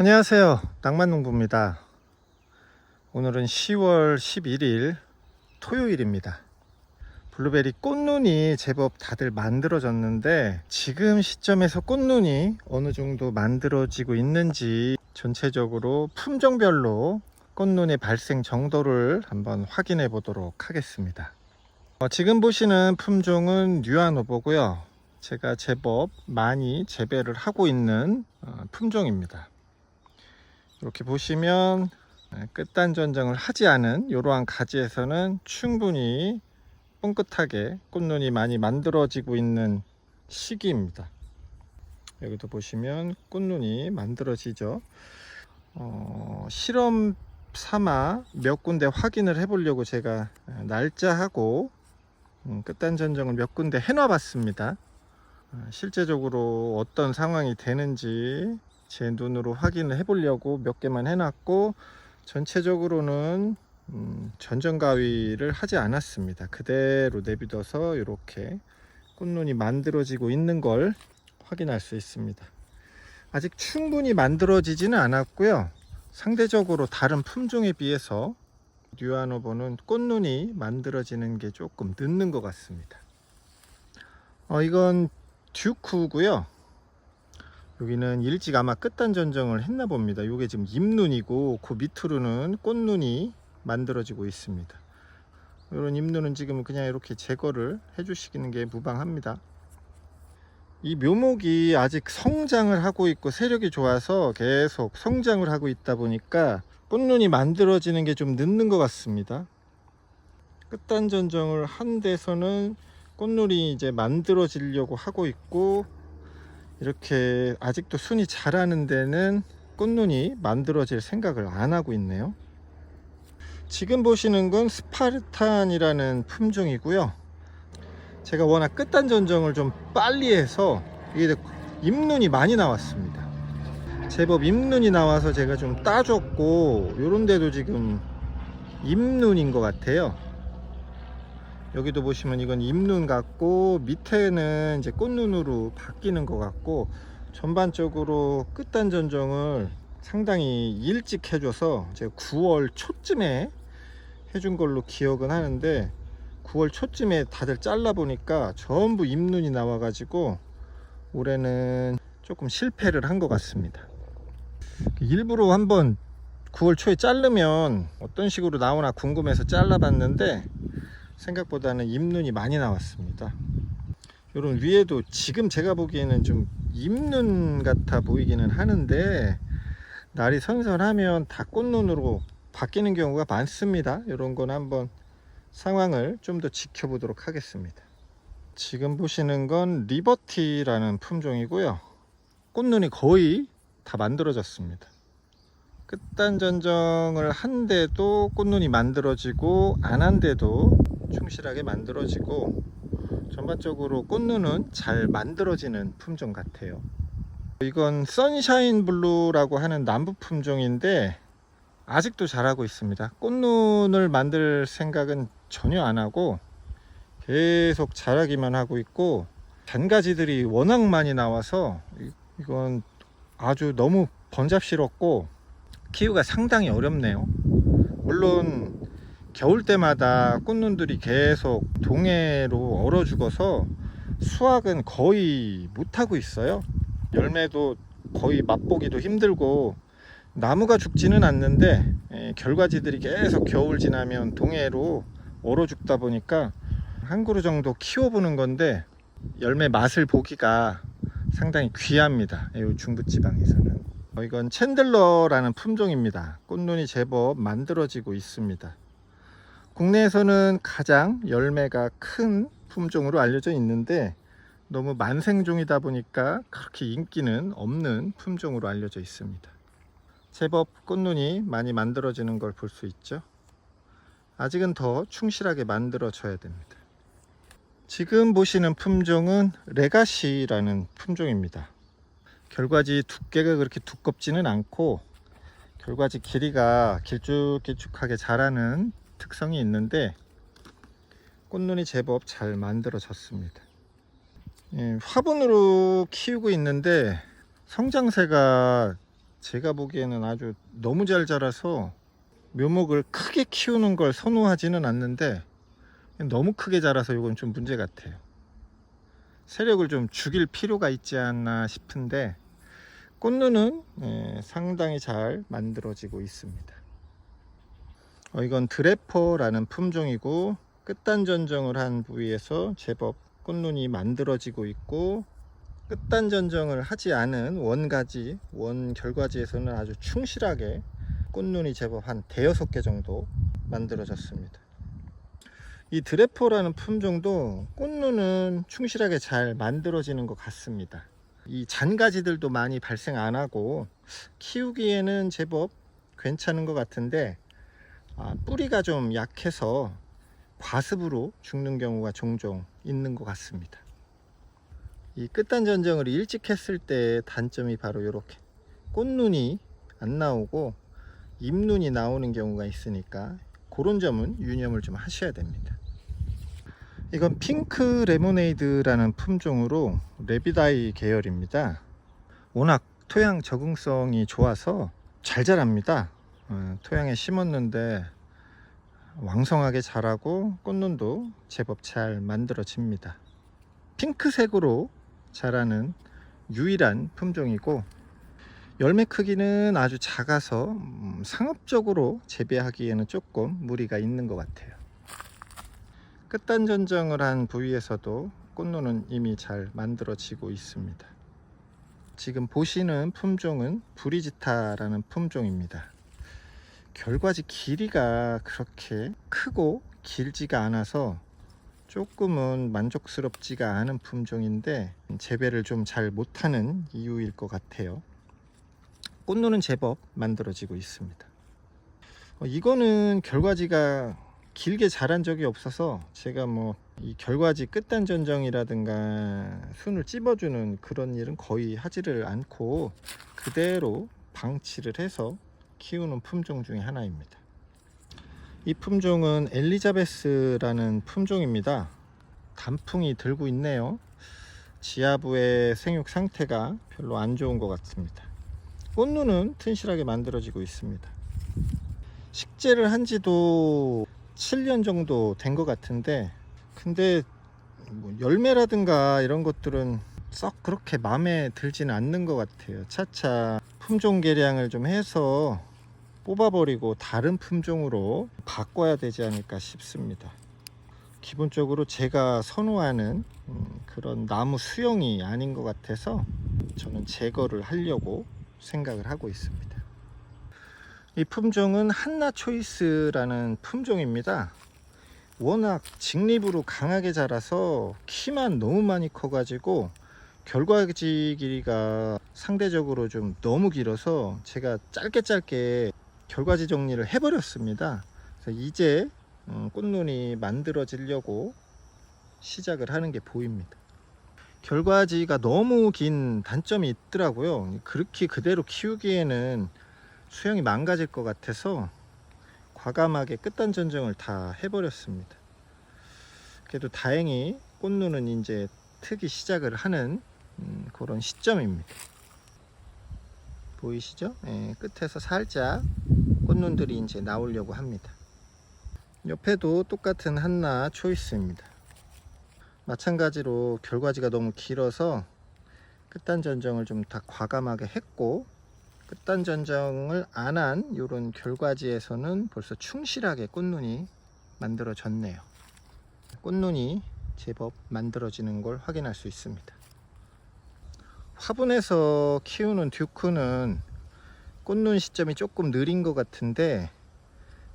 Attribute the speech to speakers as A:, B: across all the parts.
A: 안녕하세요. 낭만농부입니다. 오늘은 10월 11일 토요일입니다. 블루베리 꽃눈이 제법 다들 만들어졌는데 지금 시점에서 꽃눈이 어느 정도 만들어지고 있는지 전체적으로 품종별로 꽃눈의 발생 정도를 한번 확인해 보도록 하겠습니다. 어, 지금 보시는 품종은 뉴아노보고요. 제가 제법 많이 재배를 하고 있는 어, 품종입니다. 이렇게 보시면 끝단 전정을 하지 않은 이러한 가지에서는 충분히 뻥끗하게 꽃눈이 많이 만들어지고 있는 시기입니다. 여기도 보시면 꽃눈이 만들어지죠. 어, 실험 삼아 몇 군데 확인을 해 보려고 제가 날짜하고 음, 끝단 전정을 몇 군데 해놔 봤습니다. 어, 실제적으로 어떤 상황이 되는지 제 눈으로 확인을 해보려고 몇 개만 해놨고 전체적으로는 음, 전정가위를 하지 않았습니다. 그대로 내비둬서 이렇게 꽃눈이 만들어지고 있는 걸 확인할 수 있습니다. 아직 충분히 만들어지지는 않았고요. 상대적으로 다른 품종에 비해서 뉴아노버는 꽃눈이 만들어지는 게 조금 늦는 것 같습니다. 어, 이건 듀크고요. 여기는 일찍 아마 끝단 전정을 했나 봅니다. 이게 지금 잎눈이고 그 밑으로는 꽃눈이 만들어지고 있습니다. 이런 잎눈은 지금 그냥 이렇게 제거를 해주시는 게 무방합니다. 이 묘목이 아직 성장을 하고 있고 세력이 좋아서 계속 성장을 하고 있다 보니까 꽃눈이 만들어지는 게 좀 늦는 것 같습니다. 끝단 전정을 한 데서는 꽃눈이 이제 만들어지려고 하고 있고 이렇게 아직도 순이 자라는 데는 꽃눈이 만들어질 생각을 안 하고 있네요. 지금 보시는 건 스파르탄이라는 품종이고요. 제가 워낙 끝단 전정을 좀 빨리 해서 이게 잎눈이 많이 나왔습니다. 제법 잎눈이 나와서 제가 좀 따줬고 요런 데도 지금 잎눈인 것 같아요. 여기도 보시면 이건 잎눈 같고 밑에는 이제 꽃눈으로 바뀌는 것 같고 전반적으로 끝단 전정을 상당히 일찍 해줘서 제가 9월 초쯤에 해준 걸로 기억은 하는데 9월 초쯤에 다들 잘라 보니까 전부 잎눈이 나와 가지고 올해는 조금 실패를 한 것 같습니다. 일부러 한번 9월 초에 자르면 어떤 식으로 나오나 궁금해서 잘라 봤는데 생각보다는 잎눈이 많이 나왔습니다. 요런 위에도 지금 제가 보기에는 좀 잎눈 같아 보이기는 하는데 날이 선선하면 다 꽃눈으로 바뀌는 경우가 많습니다. 이런 건 한번 상황을 좀 더 지켜보도록 하겠습니다. 지금 보시는 건 리버티라는 품종이고요. 꽃눈이 거의 다 만들어졌습니다. 끝단 전정을 한데도 꽃눈이 만들어지고 안 한데도 충실하게 만들어지고 전반적으로 꽃눈은 잘 만들어지는 품종 같아요. 이건 선샤인 블루라고 하는 남부 품종인데 아직도 잘하고 있습니다. 꽃눈을 만들 생각은 전혀 안 하고 계속 자라기만 하고 있고 잔가지들이 워낙 많이 나와서 이건 아주 너무 번잡스럽고 키우기가 상당히 어렵네요. 물론 겨울 때마다 꽃눈들이 계속 동해로 얼어 죽어서 수확은 거의 못하고 있어요. 열매도 거의 맛보기도 힘들고 나무가 죽지는 않는데 에, 결과지들이 계속 겨울 지나면 동해로 얼어 죽다 보니까 한 그루 정도 키워보는 건데 열매 맛을 보기가 상당히 귀합니다. 이 중부지방에서는. 어, 이건 챈들러라는 품종입니다. 꽃눈이 제법 만들어지고 있습니다. 국내에서는 가장 열매가 큰 품종으로 알려져 있는데 너무 만생종이다 보니까 그렇게 인기는 없는 품종으로 알려져 있습니다. 제법 꽃눈이 많이 만들어지는 걸 볼 수 있죠. 아직은 더 충실하게 만들어져야 됩니다. 지금 보시는 품종은 레가시라는 품종입니다. 결과지 두께가 그렇게 두껍지는 않고 결과지 길이가 길쭉길쭉하게 자라는 특성이 있는데 꽃눈이 제법 잘 만들어졌습니다. 예, 화분으로 키우고 있는데 성장세가 제가 보기에는 아주 너무 잘 자라서 묘목을 크게 키우는 걸 선호하지는 않는데 너무 크게 자라서 이건 좀 문제 같아요. 세력을 좀 죽일 필요가 있지 않나 싶은데 꽃눈은 예, 상당히 잘 만들어지고 있습니다. 어, 이건 드래퍼라는 품종이고 끝단 전정을 한 부위에서 제법 꽃눈이 만들어지고 있고 끝단 전정을 하지 않은 원가지, 원 결과지에서는 아주 충실하게 꽃눈이 제법 한 대여섯 개 정도 만들어졌습니다. 이 드래퍼라는 품종도 꽃눈은 충실하게 잘 만들어지는 것 같습니다. 이 잔가지들도 많이 발생 안 하고 키우기에는 제법 괜찮은 것 같은데 아, 뿌리가 좀 약해서 과습으로 죽는 경우가 종종 있는 것 같습니다. 이 끝단 전정을 일찍 했을 때 단점이 바로 이렇게 꽃눈이 안 나오고 잎눈이 나오는 경우가 있으니까 그런 점은 유념을 좀 하셔야 됩니다. 이건 핑크 레모네이드라는 품종으로 레비다이 계열입니다. 워낙 토양 적응성이 좋아서 잘 자랍니다. 어, 토양에 심었는데 왕성하게 자라고 꽃눈도 제법 잘 만들어집니다. 핑크색으로 자라는 유일한 품종이고 열매 크기는 아주 작아서 음, 상업적으로 재배하기에는 조금 무리가 있는 것 같아요. 끝단 전정을 한 부위에서도 꽃눈은 이미 잘 만들어지고 있습니다. 지금 보시는 품종은 브리지타라는 품종입니다. 결과지 길이가 그렇게 크고 길지가 않아서 조금은 만족스럽지가 않은 품종인데 재배를 좀 잘 못하는 이유일 것 같아요. 꽃눈은 제법 만들어지고 있습니다. 어, 이거는 결과지가 길게 자란 적이 없어서 제가 뭐 이 결과지 끝단 전정이라든가 순을 찝어주는 그런 일은 거의 하지를 않고 그대로 방치를 해서 키우는 품종 중에 하나입니다. 이 품종은 엘리자베스라는 품종입니다. 단풍이 들고 있네요. 지하부의 생육 상태가 별로 안 좋은 것 같습니다. 꽃눈은 튼실하게 만들어지고 있습니다. 식재를 한 지도 7년 정도 된 것 같은데, 근데 뭐 열매라든가 이런 것들은 썩 그렇게 마음에 들지는 않는 것 같아요. 차차 품종 개량을 좀 해서 뽑아버리고 다른 품종으로 바꿔야 되지 않을까 싶습니다. 기본적으로 제가 선호하는 음, 그런 나무 수영이 아닌 것 같아서 저는 제거를 하려고 생각을 하고 있습니다. 이 품종은 한나 초이스라는 품종입니다. 워낙 직립으로 강하게 자라서 키만 너무 많이 커가지고 결과지 길이가 상대적으로 좀 너무 길어서 제가 짧게 짧게 결과지 정리를 해버렸습니다. 그래서 이제 음, 꽃눈이 만들어지려고 시작을 하는 게 보입니다. 결과지가 너무 긴 단점이 있더라고요. 그렇게 그대로 키우기에는 수영이 망가질 것 같아서 과감하게 끝단 전정을 다 해버렸습니다. 그래도 다행히 꽃눈은 이제 트기 시작을 하는 음, 그런 시점입니다. 보이시죠? 예, 끝에서 살짝 꽃눈들이 이제 나오려고 합니다. 옆에도 똑같은 한나 초이스입니다. 마찬가지로 결과지가 너무 길어서 끝단 전정을 좀 다 과감하게 했고 끝단 전정을 안 한 이런 결과지에서는 벌써 충실하게 꽃눈이 만들어졌네요. 꽃눈이 제법 만들어지는 걸 확인할 수 있습니다. 화분에서 키우는 듀크는 꽃눈 시점이 조금 느린 것 같은데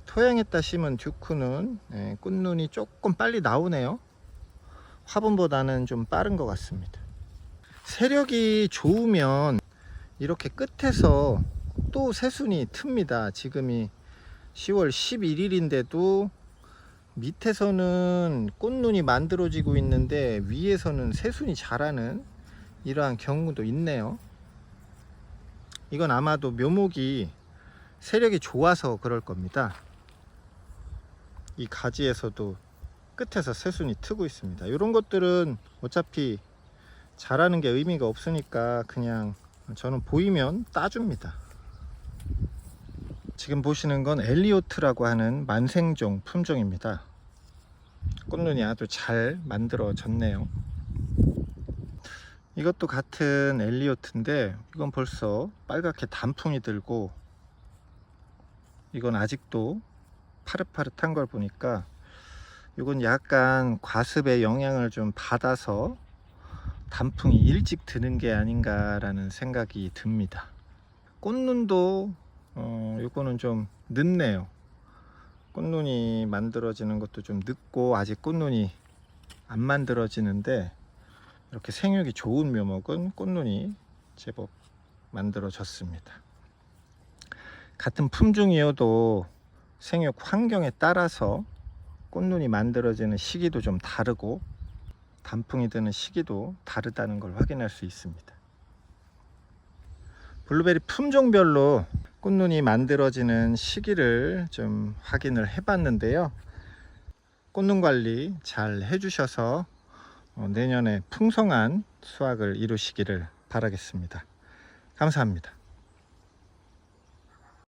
A: 토양에다 심은 듀크는 예, 꽃눈이 조금 빨리 나오네요. 화분보다는 좀 빠른 것 같습니다. 세력이 좋으면 이렇게 끝에서 또 새순이 틉니다. 지금이 10월 11일인데도 밑에서는 꽃눈이 만들어지고 있는데 위에서는 새순이 자라는 이러한 경우도 있네요. 이건 아마도 묘목이 세력이 좋아서 그럴 겁니다. 이 가지에서도 끝에서 새순이 트고 있습니다. 이런 것들은 어차피 자라는 게 의미가 없으니까 그냥 저는 보이면 따줍니다. 지금 보시는 건 엘리오트라고 하는 만생종 품종입니다. 꽃눈이 아주 잘 만들어졌네요. 이것도 같은 엘리오트인데 이건 벌써 빨갛게 단풍이 들고 이건 아직도 파릇파릇한 걸 보니까 이건 약간 과습의 영향을 좀 받아서 단풍이 일찍 드는 게 아닌가라는 생각이 듭니다. 꽃눈도 어, 요거는 좀 늦네요. 꽃눈이 만들어지는 것도 좀 늦고 아직 꽃눈이 안 만들어지는데 이렇게 생육이 좋은 묘목은 꽃눈이 제법 만들어졌습니다. 같은 품종이어도 생육 환경에 따라서 꽃눈이 만들어지는 시기도 좀 다르고 단풍이 드는 시기도 다르다는 걸 확인할 수 있습니다. 블루베리 품종별로 꽃눈이 만들어지는 시기를 좀 확인을 해봤는데요. 꽃눈 관리 잘 해주셔서 어, 내년에 풍성한 수확을 이루시기를 바라겠습니다. 감사합니다.